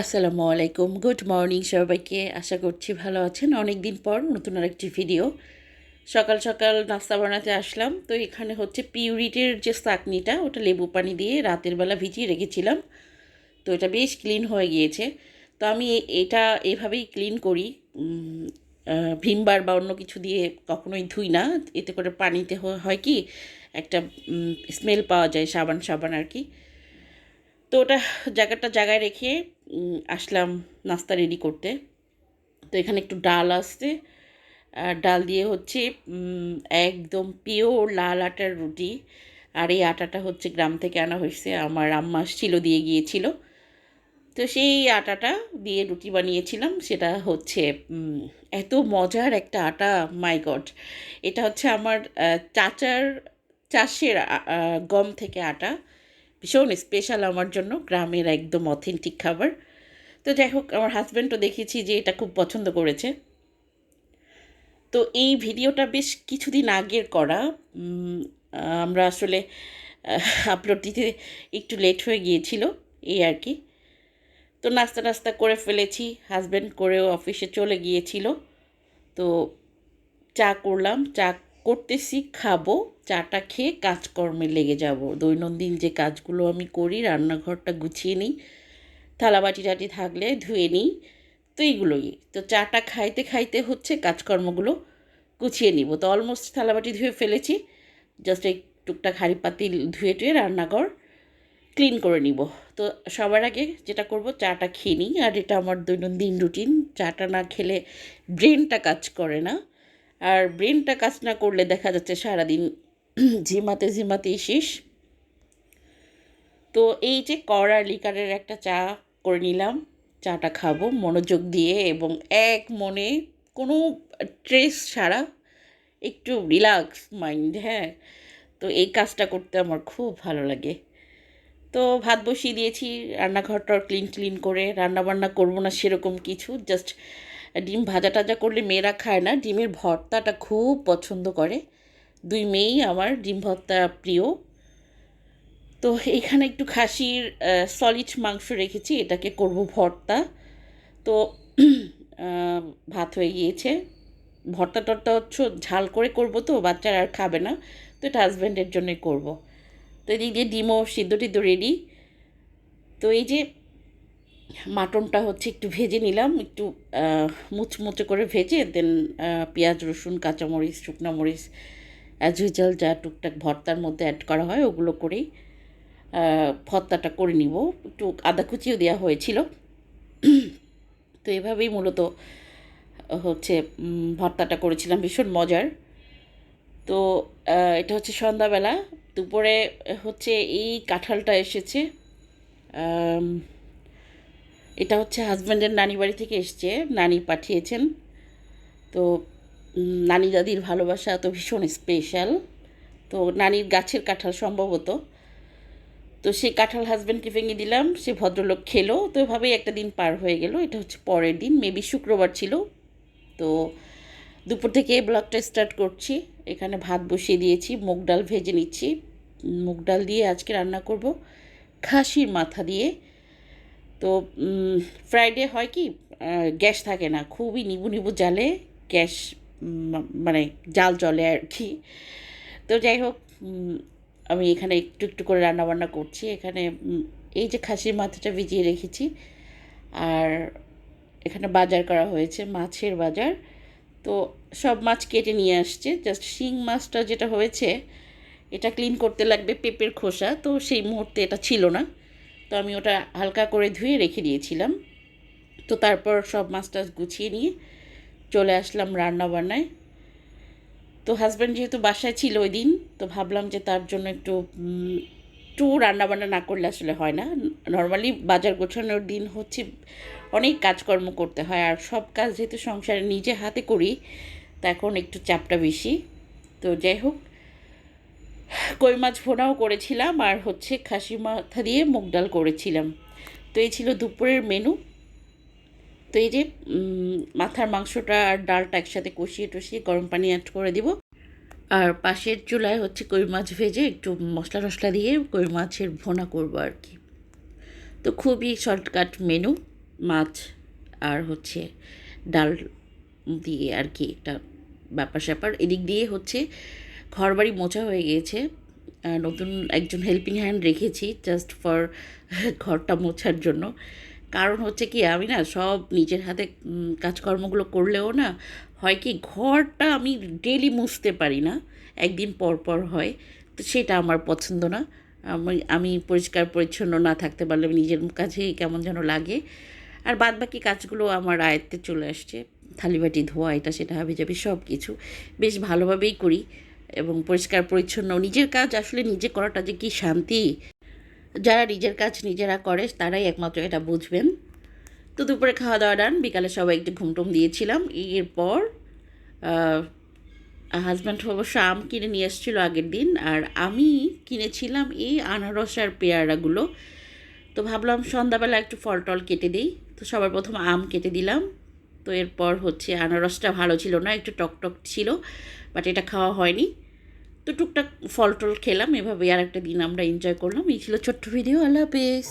আসসালামু আলাইকুম। Good morning সবাইকে। আশা করছি ভালো আছেন। অনেক দিন পর নতুন আরেকটি ভিডিও সকাল সকাল নাস্তা বানাতে আসলাম। তো এখানে হচ্ছে পিউরিটের যে চাকনিটা, ওটা লেবু পানি দিয়ে রাতের বেলা ভিজিয়ে রেখেছিলাম। তো এটা বেশ ক্লিন হয়ে গিয়েছে। তো আমি এটা এভাবেই ক্লিন করি। ভিমবার বা অন্য কিছু দিয়ে কখনোই ধুই না। এতে করে পানিতে হয় কি? একটা স্মেল পাওয়া যায় সাবান সাবান আর কি। তো ওটা জায়গাটা জায়গায় রেখে আসলাম নাস্তা রেডি করতে। তো এখানে একটু ডাল আসছে। আর ডাল দিয়ে হচ্ছে একদম পিওর লাল আটার রুটি। আর এই আটাটা হচ্ছে গ্রাম থেকে আনা হয়েছে, আমার আম্মা ছিল দিয়ে গিয়েছিল। তো সেই আটাটা দিয়ে রুটি বানিয়েছিলাম। সেটা হচ্ছে এত মজার একটা আটা মাই গড এটা হচ্ছে আমার চাচার, চাষের গম থেকে আটা। ভীষণ স্পেশাল আমার জন্য। গ্রামের একদম অথেন্টিক খাবার। তো যাই হোক, আমার হাজব্যান্ডও দেখেছি যে এটা খুব পছন্দ করেছে। তো এই ভিডিওটা বেশ কিছুদিন আগের করা। আমরা আসলে আপলোড দিতে একটু লেট হয়ে গিয়েছিল, এই আর কি। তো নাস্তা টাস্তা করে ফেলেছি হাজব্যান্ড করেও অফিসে চলে গিয়েছিল। তো চা করলাম, চা করতেছি, খাব, চাটা খেয়ে কাজকর্মে লেগে যাব। দৈনন্দিন যে কাজগুলো আমি করি, রান্নাঘরটা গুছিয়ে নিই, থালাবাটি টাটি থাকলে ধুয়ে নিই, তো এইগুলোই। তো চাটা খাইতে খাইতে হচ্ছে কাজকর্মগুলো গুছিয়ে নিব। তো অলমোস্ট থালাবাটি ধুয়ে ফেলেছি জাস্ট এই টুকটাক হাঁড়ি পাতিল ধুয়ে টুয়ে রান্নাঘর ক্লিন করে নিব। তো সবার আগে যেটা করব, চাটা খেয়ে নিই। আর এটা আমার দৈনন্দিন রুটিন চাটা না খেলে ব্রেনটা কাজ করে না। আর ব্রেনটা কাজ না করলে দেখা যাচ্ছে সারাদিন ঝিমাতে ঝিমাতেই শেষ। তো এই যে কড়া লিকারের একটা চা করে নিলাম, চাটা খাব মনোযোগ দিয়ে এবং এক মনে কোনো ট্রেস ছাড়া একটু রিল্যাক্স মাইন্ড হ্যাঁ। তো এই কাজটা করতে আমার খুব ভালো লাগে। তো ভাত বসিয়ে দিয়েছি রান্নাঘরটা ক্লিন ক্লিন করে, রান্নাবান্না করব না সেরকম কিছু, জাস্ট ডিম ভাজা টাজা করলে মেয়েরা খায় না, ডিমের ভর্তাটা খুব পছন্দ করে। দুই মেয়েই আমার ডিম ভর্তা প্রিয়। তো এখানে একটু খাসির সলিড মাংস রেখেছি, এটাকে করব ভর্তা। তো ভাত হয়ে গিয়েছে। ভর্তা টর্তা হচ্ছে, ঝাল করে করব তো, বাচ্চারা আর খাবে না। তো এটা হাজব্যান্ডের জন্যই করব। তো এদিক দিয়ে ডিমও সিদ্ধ টিদ্ধ রেডি তো এই যে মাটনটা হচ্ছে একটু ভেজে নিলাম, একটু মুচমুচে করে ভেজে দেন পেঁয়াজ, রসুন, কাঁচামরিচ, শুকনো মরিচ অ্যাজ ইউজুয়াল যা টুকটাক ভর্তার মধ্যে অ্যাড করা হয়, ওগুলো করেই ভর্তাটা করে নিব। একটু আদা কুচিও দেওয়া হয়েছিল। তো এভাবেই মূলত, হচ্ছে ভর্তাটা করেছিলাম, ভীষণ মজার। তো এটা হচ্ছে সন্ধ্যাবেলা, দুপুরে, হচ্ছে এই কাঁঠালটা এসেছে এটা হচ্ছে হাজব্যান্ডের নানি বাড়ি থেকে এসছে। নানি পাঠিয়েছেন। তো নানি দাদির ভালোবাসা তো ভীষণ স্পেশাল তো, নানির গাছের কাঁঠাল সম্ভবত। তো, সেই কাঁঠাল হাজব্যান্ডকে ভেঙে দিলাম। সে ভদ্রলোক খেলো। তো, এভাবেই একটা দিন পার হয়ে গেল। এটা হচ্ছে পরের দিন। মেবি শুক্রবার ছিল। তো, দুপুর থেকে ব্লগটা স্টার্ট করছি। এখানে ভাত বসিয়ে দিয়েছি, মুগ ডাল ভেজে নিচ্ছি। মুগ ডাল দিয়ে আজকে রান্না করব খাসির মাথা দিয়ে। তো ফ্রাইডে হয় কি গ্যাস থাকে না, খুবই নিবু নিবু জালে গ্যাস মানে জাল জলে আর কি। তো যাই হোক আমি এখানে একটু একটু করে রান্নাবান্না করছি, এখানে এই যে খাসির মাথাটা ভিজিয়ে রেখেছি, আর এখানে বাজার করা হয়েছে, মাছের বাজার। তো সব মাছ কেটে নিয়ে আসছে জাস্ট শিং মাছটা যেটা হয়েছে, এটা ক্লিন করতে লাগবে পেঁপের খোসা, তো সেই মুহূর্তে এটা ছিল না। তো আমি ওটা হালকা করে ধুয়ে রেখে দিয়েছিলাম। তো তারপর সব মাছ টাছ গুছিয়ে নিয়ে চলে আসলাম রান্না বান্নায় তো হাজব্যান্ড যেহেতু বাসায় ছিল ওই দিন, তো ভাবলাম যে তার জন্য একটু একটু রান্নাবান্না না করলে আসলে হয় না। নর্মালি বাজার গোছানোর দিন হচ্ছে অনেক কাজকর্ম করতে হয় আর সব কাজ যেহেতু সংসারে নিজে হাতে করি, তা এখন একটু চাপটা বেশি। তো যাই হোক কই মাছ ভোনাও করেছিলাম আর হচ্ছে খাসি মাথা দিয়ে মুগ ডাল করেছিলাম। তো এই ছিল দুপুরের মেনু তো এই যে মাথার মাংসটা আর ডালটা একসাথে কষিয়ে টষিয়ে গরম পানি অ্যাড করে দিব। আর পাশের চুলায় হচ্ছে কই মাছ ভেজে একটু মশলা টশলা দিয়ে কই মাছের ভোনা করব আর কি। তো খুবই শর্টকাট মেনু মাছ আর হচ্ছে ডাল দিয়ে আর কি একটা ব্যাপার স্যাপার এদিক দিয়ে হচ্ছে ঘর বাড়ি মোছা হয়ে গিয়েছে। নতুন একজন হেল্পিং হ্যান্ড রেখেছি জাস্ট ফর ঘরটা মোছার জন্য। কারণ হচ্ছে কি, আমি না সব নিজের হাতে কাজকর্মগুলো করলেও না হয় কি, ঘরটা আমি ডেলি মুছতে পারি না। একদিন পর পর হয়, তো সেটা আমার পছন্দ না। আমি আমি পরিষ্কার পরিচ্ছন্ন না থাকতে পারলে নিজের কাছে কেমন যেন লাগে। আর বাদ বাকি কাজগুলো আমার আয়ত্তে চলে আসছে। থালিবাটি, ধোয়া, এটা, সেটা হাবি যাবি সব কিছু বেশ ভালোভাবেই করি। এবং পরিষ্কার, পরিচ্ছন্ন নিজের কাজ আসলে নিজে করাটা যে কী শান্তি? যারা নিজের কাজ নিজেরা করে, তারাই একমাত্র এটা বুঝবেন। তো দুপুরে খাওয়া দাওয়া ডান, বিকালে সবাই একটু ঘুমটুম দিয়েছিলাম। এরপর হাজব্যান্ড অবশ্য আম কিনে নিয়ে এসেছিল আগের দিন, আর আমি কিনেছিলাম এই আনারস আর পেয়ারাগুলো। তো ভাবলাম সন্ধ্যাবেলা একটু ফল টল কেটে দিই। তো সবার প্রথম আম কেটে দিলাম। তো এরপর হচ্ছে আনারসটা ভালো ছিল না, একটু টক টক ছিল বাট এটা খাওয়া হয়নি। তো টুকটাক ফল টল খেলাম এভাবে আর একটা দিন আমরা এনজয় করলাম। এই ছিল ছোট্ট ভিডিও আল্লাহ হাফেজ।